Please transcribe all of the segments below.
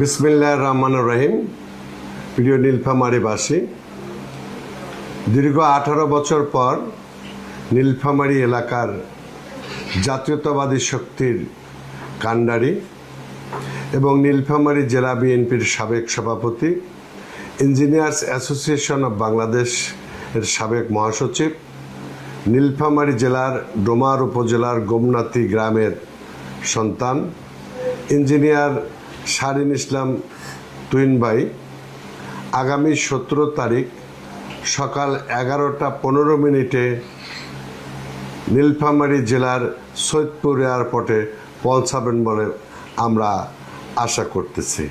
বিসমিল্লাহ রহমান রহিম। প্রিয় নীলফামারীবাসী দীর্ঘ আঠারো বছর পর নীলফামারী এলাকার জাতীয়তাবাদী শক্তির কাণ্ডারি এবং নীলফামারী জেলা বিএনপির সাবেক সভাপতি, ইঞ্জিনিয়ার্স অ্যাসোসিয়েশন অব বাংলাদেশ এর সাবেক মহাসচিব, নীলফামারী জেলার ডোমার উপজেলার গোমনাথি গ্রামের সন্তান, ইঞ্জিনিয়ার শারিন ইসলাম তুইন ভাই, আগামী সতেরো তারিখ সকাল এগারোটা পনেরো মিনিটে নীলফামারী জেলার সৈয়দপুর এয়ারপোর্টে পৌঁছাবেন বলে আমরা আশা করতেছি।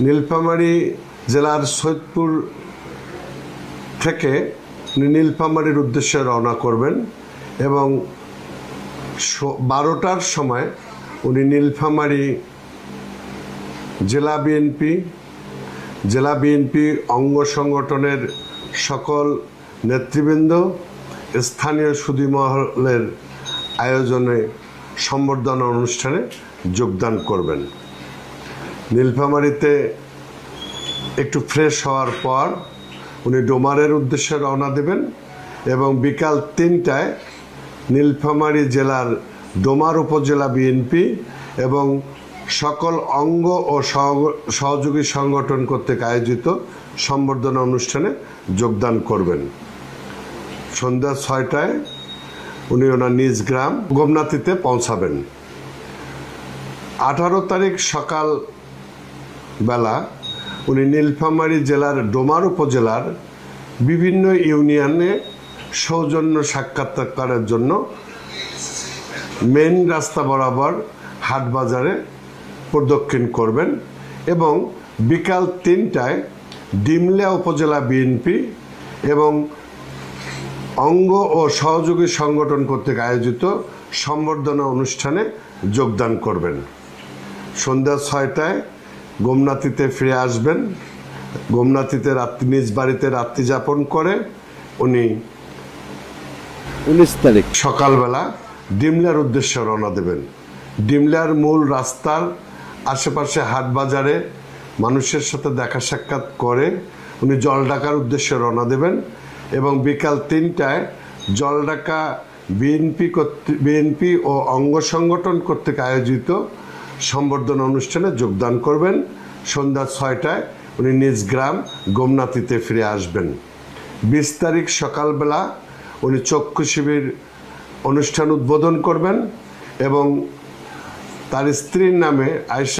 নীলফামারী জেলার সৈয়দপুর থেকে নীলফামারীর উদ্দেশ্যে রওনা করবেন এবং বারোটার সময় উনি নীলফামারী জেলা বিএনপি জেলা বিএনপি অঙ্গ সংগঠনের সকল নেতৃবৃন্দ, স্থানীয় সুদীমহলের আয়োজনে সম্বর্ধনা অনুষ্ঠানে যোগদান করবেন। নীলফামারীতে একটু ফ্রেশ হওয়ার পর উনি ডোমারের উদ্দেশ্যে রওনা দেবেন এবং বিকাল তিনটায় নীলফামারী জেলার ডোমার উপজেলা বিএনপি এবং সকল অঙ্গ ও সহযোগী সংগঠন কর্তৃক আয়োজিত সম্বর্ধনা অনুষ্ঠানে যোগদান করবেন। সন্ধ্যা ছয়টায় উনি ওনার নিজ গ্রাম গোমনাথিতে পৌঁছাবেন। আঠারো তারিখ সকাল বেলা উনি নীলফামারী জেলার ডোমার উপজেলার বিভিন্ন ইউনিয়নে সৌজন্য সাক্ষাৎকারের জন্য মেন রাস্তা বরাবর হাট বাজারে প্রদক্ষিণ করবেন এবং বিকাল তিনটায় ডিমলিয়া উপজেলা বিএনপি এবং অঙ্গ ও সহযোগী সংগঠন কর্তৃক আয়োজিত সম্বর্ধনা অনুষ্ঠানে যোগদান করবেন। সন্ধ্যা ছয়টায় গোমনাথিতে ফিরে আসবেন। গোমনাথিতে রাত্রি নিজ বাড়িতে রাত্রি যাপন করে উনি উনিশ তারিখ। সকালবেলা ডিমলার উদ্দেশ্যে রওনা দেবেন। ডিমলার মূল রাস্তার আশেপাশে হাট বাজারে মানুষের সাথে দেখা সাক্ষাৎ করে উনি জলঢাকার উদ্দেশ্যে রওনা দেবেন এবং বিকাল তিনটায় জলঢাকা বিএনপি বিএনপি ও অঙ্গ সংগঠন কর্তৃক আয়োজিত সম্বর্ধনা অনুষ্ঠানে যোগদান করবেন। সন্ধ্যা ছয়টায় উনি নিজ গ্রাম গোমনাথিতে ফিরে আসবেন। বিশ তারিখ সকালবেলা উনি চক্ষু শিবির অনুষ্ঠান উদ্বোধন করবেন এবং তার স্ত্রীর নামে আয়সা